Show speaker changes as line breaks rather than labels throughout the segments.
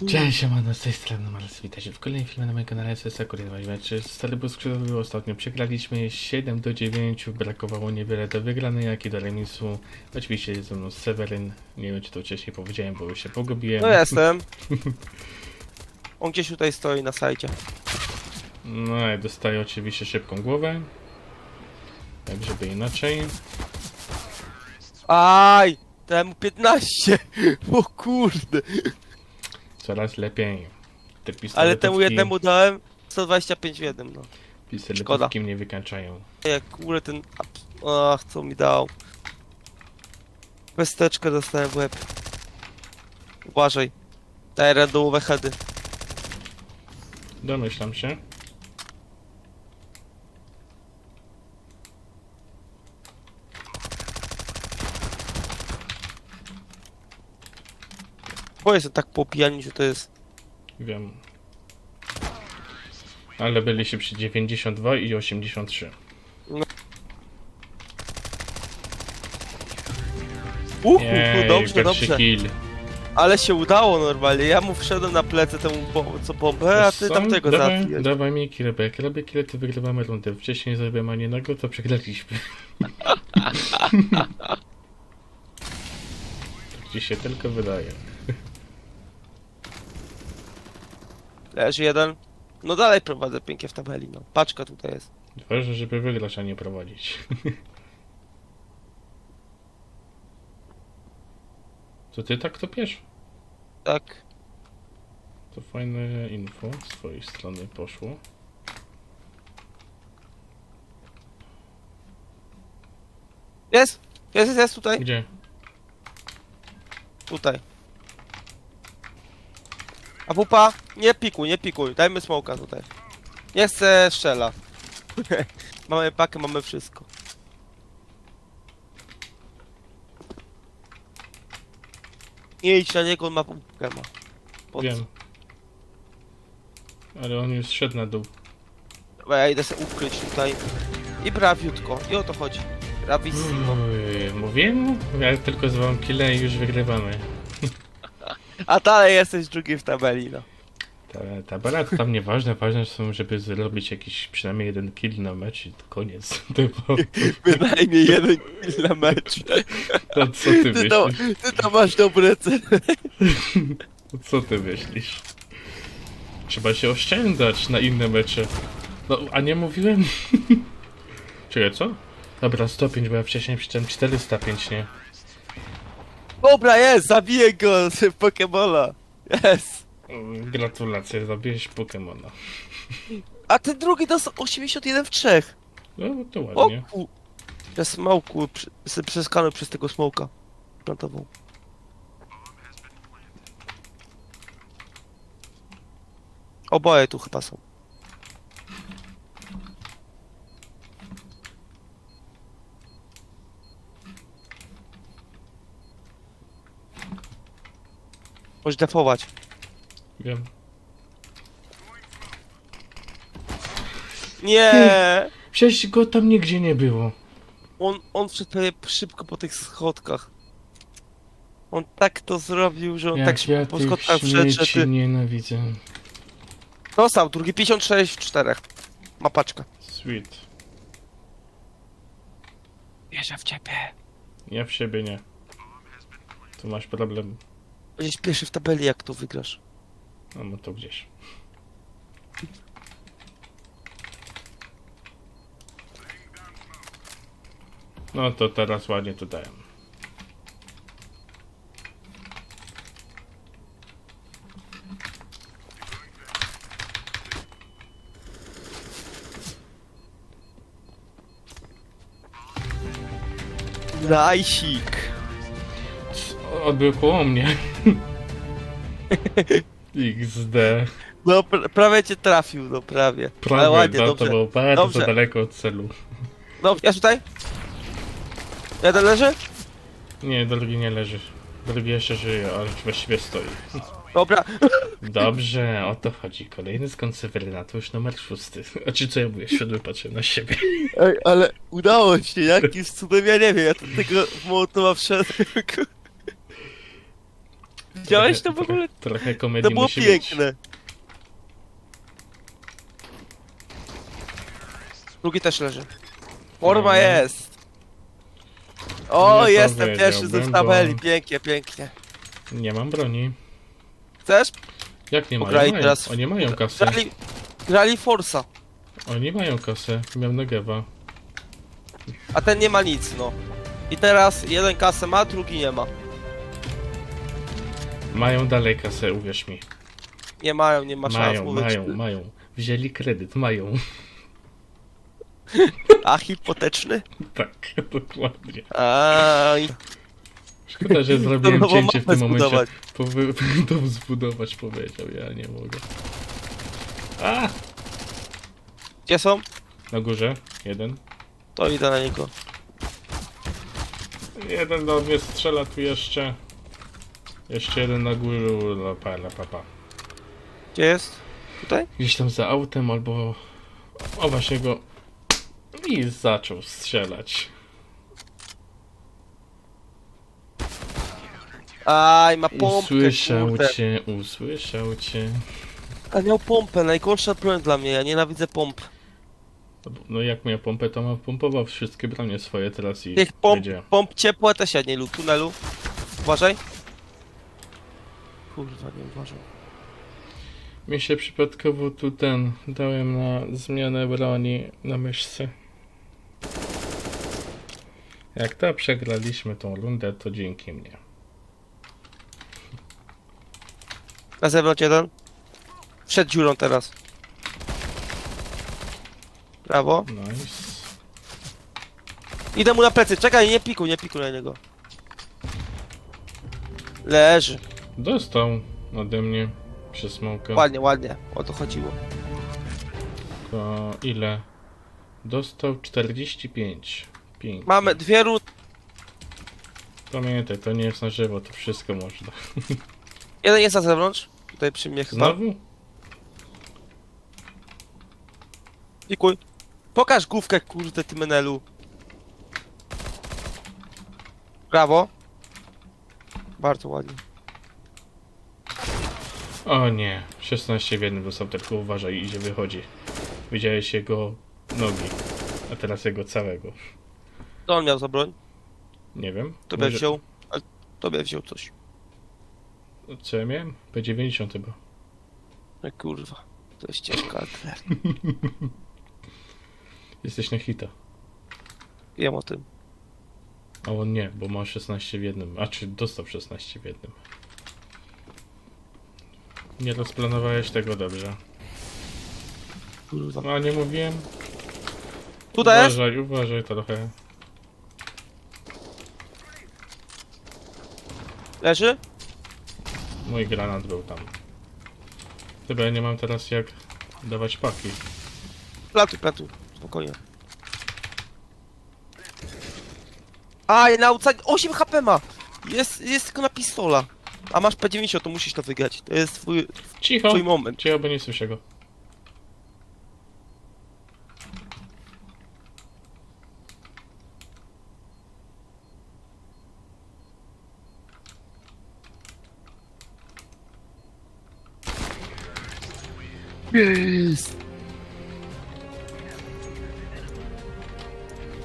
Cześć, siemano, z tej strony Mars, witajcie w kolejnym filmie na moim kanale SS Akurat Czy stary bus skrzydłowy ostatnio przegraliśmy 7 do 9, brakowało niewiele do wygranej, jak i do remisu. Oczywiście jest ze mną Seweryn, nie wiem czy to wcześniej powiedziałem, bo już się pogubiłem.
No jestem. On gdzieś tutaj stoi na sajcie.
No, ja dostaję oczywiście szybką głowę. Tak, żeby inaczej.
Aj! Temu 15! O kurde!
Coraz lepiej. Te
Ale temu jednemu dałem 125 w jednym, no.
Pistoletówki mnie wykańczają.
Jak kurde ten... Ach, co mi dał. Pesteczkę dostałem w łeb. Uważaj. Daj randomowe heady.
Domyślam się.
Bo jestem tak popijani, że to jest...
Wiem. Ale byliście przy 92 i 83.
Uhu,
Jej,
dobrze,
pierwszy
dobrze.
kill.
Ale się udało normalnie. Ja mu wszedłem na plecy temu bo co bombę, a ty
Wiesz co?
tamtego
dawaj,
zabijesz.
dawaj mi kill, bo jak robię kill, to wygrywamy rundę. Wcześniej zrobiłem ani jednego, to przegraliśmy. tak ci się tylko wydaje.
Leży jeden. No dalej prowadzę pięknie w tabeli, no. Paczka tutaj jest.
Ważne, żeby wygrać, a nie prowadzić. To ty tak to piesz?
Tak.
To fajne info z twojej strony poszło.
Jest! Jest, jest, jest tutaj.
Gdzie?
Tutaj. A pupa, nie pikuj, nie pikuj. Dajmy smoka tutaj. Nie chcę strzela. mamy pakę, mamy wszystko. Nie idź na niego, on ma pupkę ma. Po co?
Wiem. Ale on już szedł na dół.
Dobra, ja idę sobie ukryć tutaj. I brawiutko. I o to chodzi. Brawissimo.
Mówiłem? Ja tylko zwałem kile i już wygrywamy.
A dalej jesteś drugi w tabeli, no.
Ta, ta bala to tam nieważne, ważne są, żeby zrobić jakiś przynajmniej jeden kill na mecz i to koniec. To,
Bynajmniej jeden kill na mecz.
to co ty
Ty to,
myślisz?
ty to masz dobre cele.
Co ty myślisz? Trzeba się oszczędzać na inne mecze. No, a nie mówiłem? Czekaj, co? Dobra, 105, bo ja wcześniej przeczytałem 405, nie?
Dobra, jest, zabiję go z Pokemona. Jest.
Gratulacje, zabiłeś Pokemona.
A ten drugi dostał 81 w 3.
No, to
O
ładnie.
ku... Ja smoku przy, se- przeskanuję przez tego smoka. Plantował. Oboje tu chyba są. Możesz defować.
Wiem.
Nie!
Przecież go tam nigdzie nie było.
On, on wszedł prawie szybko po tych schodkach. On tak to zrobił, że on
Jak
tak szybko
ja
po
tych
schodkach wszedł, że
śmieci
ty...
nienawidzę.
Dostał, drugi 56 w 4. Ma paczkę.
Sweet.
Wierzę w ciebie.
Ja w siebie nie. Tu masz problem.
Będziesz pierwszy w tabeli, jak to wygrasz.
A no to gdzieś. No to teraz ładnie tu dałem.
Najsik.
On był koło mnie. XD.
No, pr prawie cię trafił, no prawie. Ale
Prawie,
ładnie,
no,
dobrze.
to było bardzo
Dobrze.
daleko od celu.
No, ja tutaj? Jeden leży?
Nie, drugi nie leży. Drugi jeszcze żyje, ale właściwie stoi.
Dobra.
Dobrze, o to chodzi. Kolejny z już numer szósty. A czy co ja mówię? Siodły patrzę na siebie.
Ej, ale udało się, jakimś cudem, ja nie wiem, ja do tego Mołotowa wszedłem. Widziałeś to
Trochę-
w ogóle?
Trochę, trochę komedii
To było
musi być.
piękne. Drugi też leży. Forma
Mhm.
jest. O, jestem pierwszy z
powiedziałbym,
tabeli.
bo-
Pięknie, pięknie.
Nie mam broni.
Chcesz?
Jak nie mają?
Pograli
mają.
teraz-
Oni mają kasę.
Grali, grali Forsa,
Oni mają kasę. Miał Negewa.
a ten nie ma nic, no. I teraz jeden kasę ma, drugi nie ma.
Mają dalej kasę, uwierz mi.
Nie mają, nie ma szans.
Mają,
mówię ci.
mają, mają. Wzięli kredyt, mają.
A hipoteczny?
Tak, dokładnie.
A, i
Szkoda, że zrobiłem
nową
cięcie w
mapę
tym momencie.
zbudować.
Powy... Dom zbudować powiedział, ja nie mogę. A!
Gdzie są?
Na górze, jeden.
To idę na niego.
Jeden do mnie strzela tu jeszcze. Jeszcze jeden na górze, la pa, la pa, pa.
Gdzie jest? Tutaj?
Gdzieś tam za autem albo... O właśnie go... I zaczął strzelać.
Aj, ma pompkę,
Usłyszał
kurde.
cię, usłyszał cię.
A miał pompę, najgorsza broń dla mnie, ja nienawidzę pomp.
No jak miał pompę, to ma pompował wszystkie bronie swoje teraz i
Tych pomp, pomp ciepłe też ja nie lubię. Tunelu. Uważaj. Kurwa, nie uważam.
Mi się przypadkowo tu ten dałem na zmianę broni na myszce. Jak to przegraliśmy tą rundę, to dzięki mnie.
Na zewnątrz jeden. Przed dziurą teraz. Brawo.
Nice.
Idę mu na plecy, czekaj, nie pikuj, nie pikuj na niego. Leży.
Dostał ode mnie przez smoka.
Ładnie, ładnie. O to chodziło.
To ile? Dostał 45. Pięknie.
Mamy dwie rund.
Pamiętaj, to nie jest na żywo, to wszystko można.
Jeden jest na zewnątrz. Tutaj przy mnie chyba.
Znowu?
Pokaż główkę, kurde, ty menelu. Brawo. Bardzo ładnie.
O nie, 16 w jednym dostał, tylko uważaj, idzie, wychodzi. Widziałeś jego nogi, a teraz jego całego.
Co on miał za broń?
Nie wiem.
Tobie
może-
wziął. Ale tobie wziął coś.
Co ja miałem? P90 chyba.
No kurwa. To jest ciężka artyleria.
Jesteś na hita.
Wiem o tym.
A on nie, bo ma 16 w jednym. A czy dostał 16 w jednym. Nie rozplanowałeś tego dobrze.
Kurwa.
No, a nie mówiłem?
Tutaj jest?
Uważaj, uważaj trochę.
Leży?
Mój granat był tam. Chyba ja nie mam teraz jak dawać paki.
Platuj, platuj. Spokojnie. A, na outside 8 HP ma! Jest, jest tylko na pistola. A masz P90, to musisz to wygrać. To jest twój,
Cicho!
twój moment.
Cicho, bo nie słyszę go.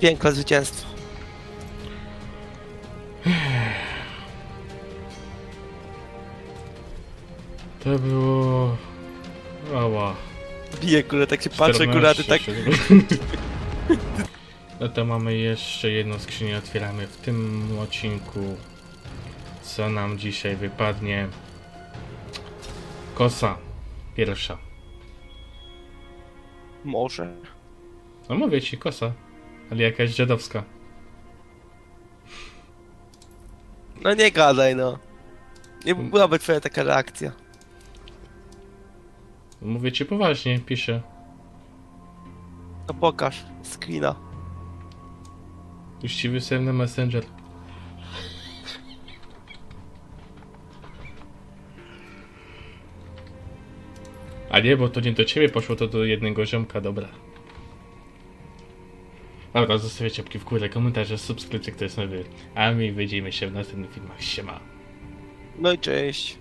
Piękne zwycięstwo.
To było... Ała.
Bije, kurde, tak się patrzę, kurde, a ty tak...
14. No to mamy jeszcze jedną skrzynię, otwieramy w tym odcinku. Co nam dzisiaj wypadnie? Kosa. Pierwsza.
Może.
No mówię ci, kosa. Ale jakaś dziadowska.
No nie gadaj, no. Nie byłaby twoja taka reakcja.
Mówię ci poważnie, piszę.
No pokaż. Screena.
Już ci wysłałem na Messenger. A nie, bo to nie do ciebie poszło, to do jednego ziomka, dobra. Dobra, zostawiacie łapki w górę, komentarze, subskrypcje, kto jest nowy. A my widzimy się w następnych filmach. Siema.
No i cześć.